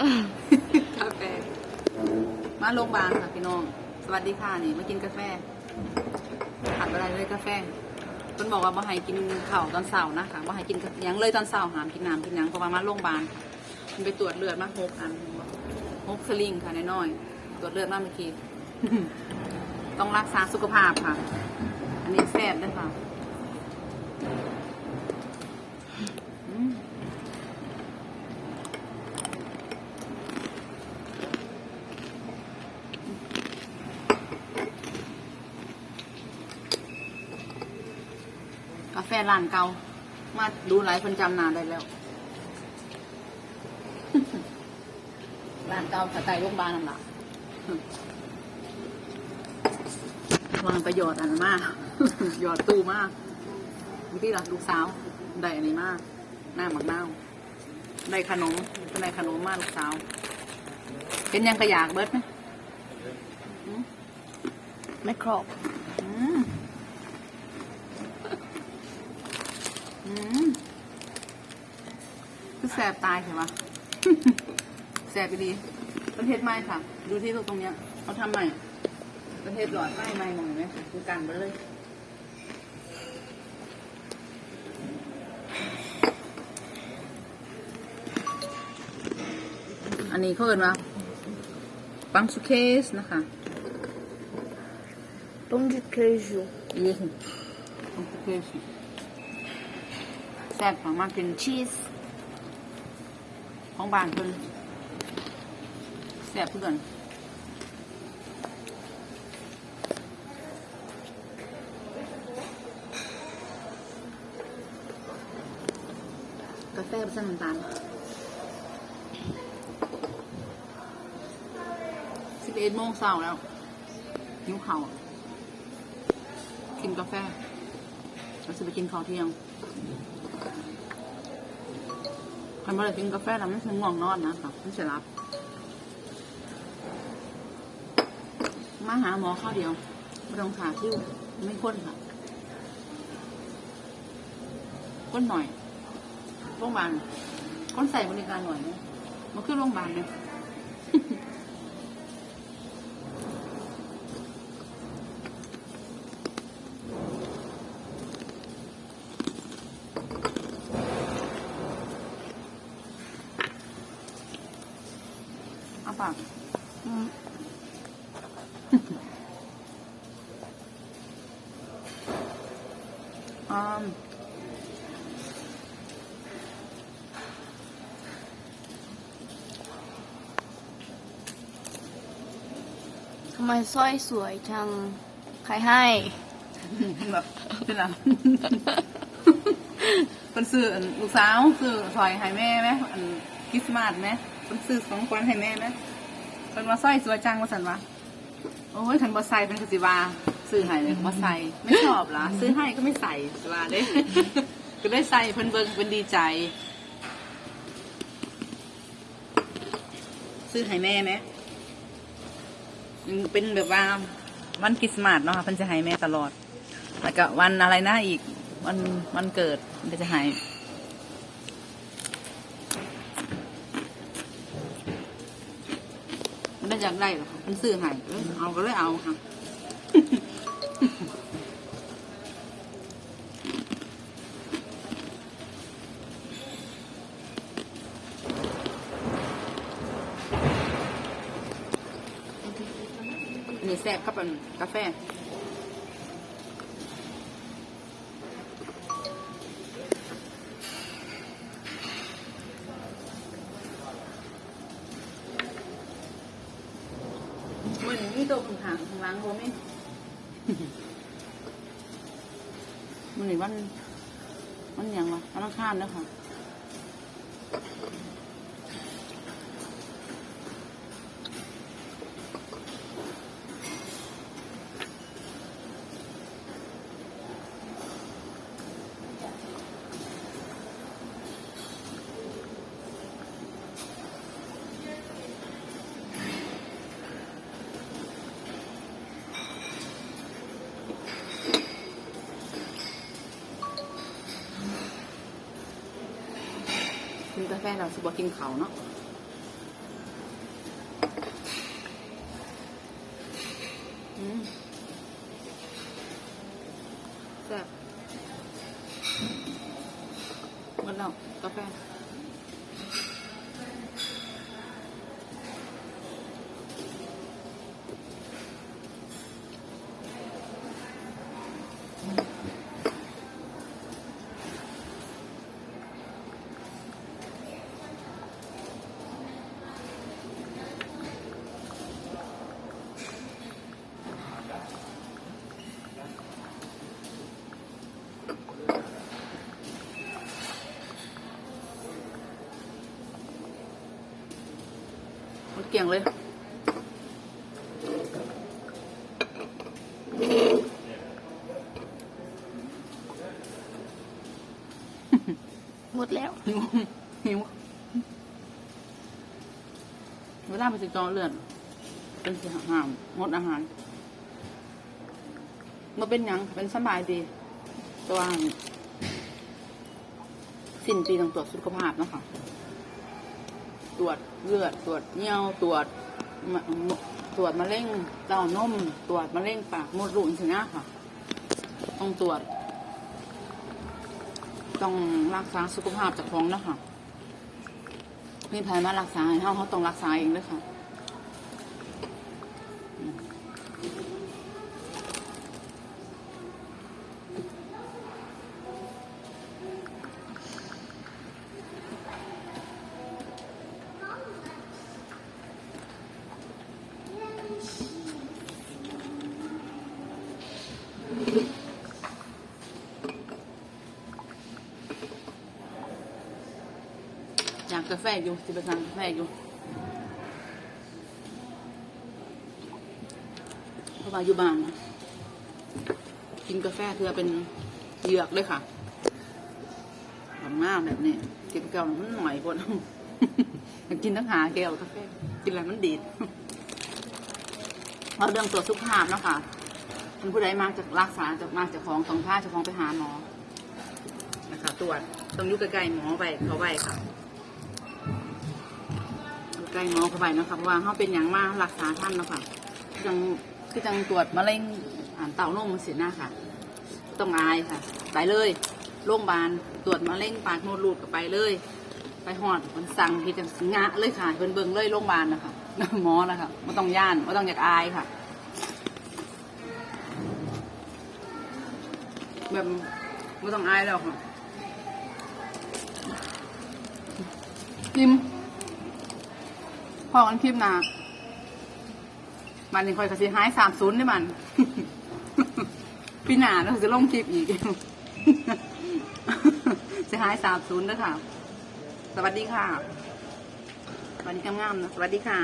กาแฟ มาโรงพยาบาลค่ะพี่น้อง สวัสดีค่ะนี่มากินกาแฟขาดอะไรเลยกาแฟเพิ่นบอกว่าบ่ให้กินข้าวตอนเช้านะคะบ่ให้กินยังเลยตอนเช้าหามกินน้ำกินหยังเพราะว่ามาโรงพยาบาลค่ะเพิ่นไปตรวจเลือดมาหกอันหกสลิงค่ะน้อยๆตรวจเลือดมาเมื่อกี้ต้องรักษาสุขภาพค่ะ อันนี้แซ่บด้วยค่ะ แฟร้านเก่ามาดูหลายคนจำนานได้แล้วร้านเก่าสไตล์โรงพยาบาลนั่นแหละวางประโยชน์อันมากหยอดตู้มากบางที่ละลูกสาวได้อันนี้มาก หน้าหมักเน่าได้ขนมก็ได้ขนมมากลูกสาว เป็นยังกระยากเบิดไหมไม่ครบอืม อืมคือแสบตายใช่ไหมแสบไปดีประเทศไม่ค่ะ ดูที่ตรงเนี้ยเขาทำใหม่ ประเทศหลอดไฟใหม่มองเห็นไหมคือกันไปเลยอันนี้เขาเอินว่าปังสุเคสนะคะ pão de queijo Isso. Um pouquinho assim. Certo, uma máquina cheese. ของบานเพิ่นแซ่บเพื่อนกาแฟผสมน้ำตาลสิบเอ็ดโมงเช้าแล้วหิวเข่ากินกาแฟเราจะไปกินข้าวเที่ยง ครมาเลยกินกาแฟแล้วไม่ถึงง่วงนอนนะคะไม่ใช่รับ มาหาหมอข้าวเดียวไม่ต้องขาคิ้วไม่ข้นค่ะข้นหน่อยโรงพยาบาลข้นใส่บริการหน่อยเนะมันคือโรงพยาบาลเลย เอาปากอืมอืมทำไมสร้อยสวยจัง ใครให้ แบบเป็นไรเป็นซื้ออันลูกสาวซื้อซอยให้แม่ไหมอันคริสต์มาสไหมเป็นซื้อของขวัญให้แม่ไหม เป็นว่าสร้อยสวยจังว่าสันวะโอ้ยฉันบ่ใส่เป็นกสิบาซื้อให้เลยบ่ใส่ไม่ชอบล่ะซื้อให้ก็ไม่ใส่สิว่าเด้ ก็ได้ใส่เพิ่นเบิ่งเป็นดีใจ ซื้อให้แม่ไหมอืมเป็นแบบว่าวันคริสต์มาสเนาะค่ะเพิ่นจะให้แม่ตลอด แล้วก็วันอะไรนะอีกวันวันเกิดเดี๋ยวจะให้มันได้ อยากได้หรอคะมันซื้อให้เอาก็เลยเอาค่ะนี่แซ่บกับกาแฟ โตัวขุนหางข้างหล่างโฮไม่มันนี่วันวันหยังวะวันอังคารแล้วค่ะ กินกาแฟเราสิบ่กินเขาเนาะแซ่บหมดแล้วกาแฟ มดเกลี่ยงเลย หมดแล้วหิวหิวเวลาไปสิจอเลือดเป็นสิห้ามงดอาหารมาเป็นหยังเป็นสบายดีแตัวาสิ้นปีต้องตรวจสุขภาพเนาะคะ ตรวจเลือดตรวจเนี่ยวตรวจตรวจมะเร็งเต้านมตรวจมะเร็งปากมดลูกอย่างนี้ค่ะ ต้องตรวจ ต้องรักษาสุขภาพจากท้องนะคะมีแผนมารักษาให้เขาเขาต้องรักษาเองด้วยค่ะ กาแฟอยู่สิไปสั่งกาแฟอยู่เพราะว่าอยู่บ้านนะกินกาแฟเพื่อเป็นเหยือกเลยค่ะหอมมากแบบนี้กินแก้วมันหน่อยคนกินทั้งหาแก้วกาแฟกินอะไรมันดีดเราเรื่องตรวจสุขภาพนะค่ะมันผู้ใดมาจากรักษาจากมาจากของต้องพาจากของไปหาหมอนะคะตรวจต้องอยู่ใกล้ๆหมอไปเขาไว้ค่ะ ล้หมอเข้าไปนะคะเพราะว่าเขาเป็นอย่างมากรักษาท่านเนาะค่ะคือจังคือจังตรวจมะเร็งอ่านเต่านมมันเสียหน้าค่ะต้องอายค่ะไปเลยโรงพยาบาลตรวจมะเร็งปากมดลูกก็ไปเลย ไปหอดมันสั่งที่จะงะเลยค่ะเบิ่งเบิ่งเลยโรงพยาบาลนะคะหมอนะคะไม่ต้องย่านไม่ต้องอยากอายค่ะ แบบไม่ต้องอายแล้วค่ะคิม อกันคลิปหนามันนี่คอยกระสีหายสามศูนย์ด้มันพี่หนาเราจะลงคลิปอีกจะหายสามศูนย์ด้วยค่ะ สวัสดีค่ะ สวัสดีงามๆนะ สวัสดีค่ะ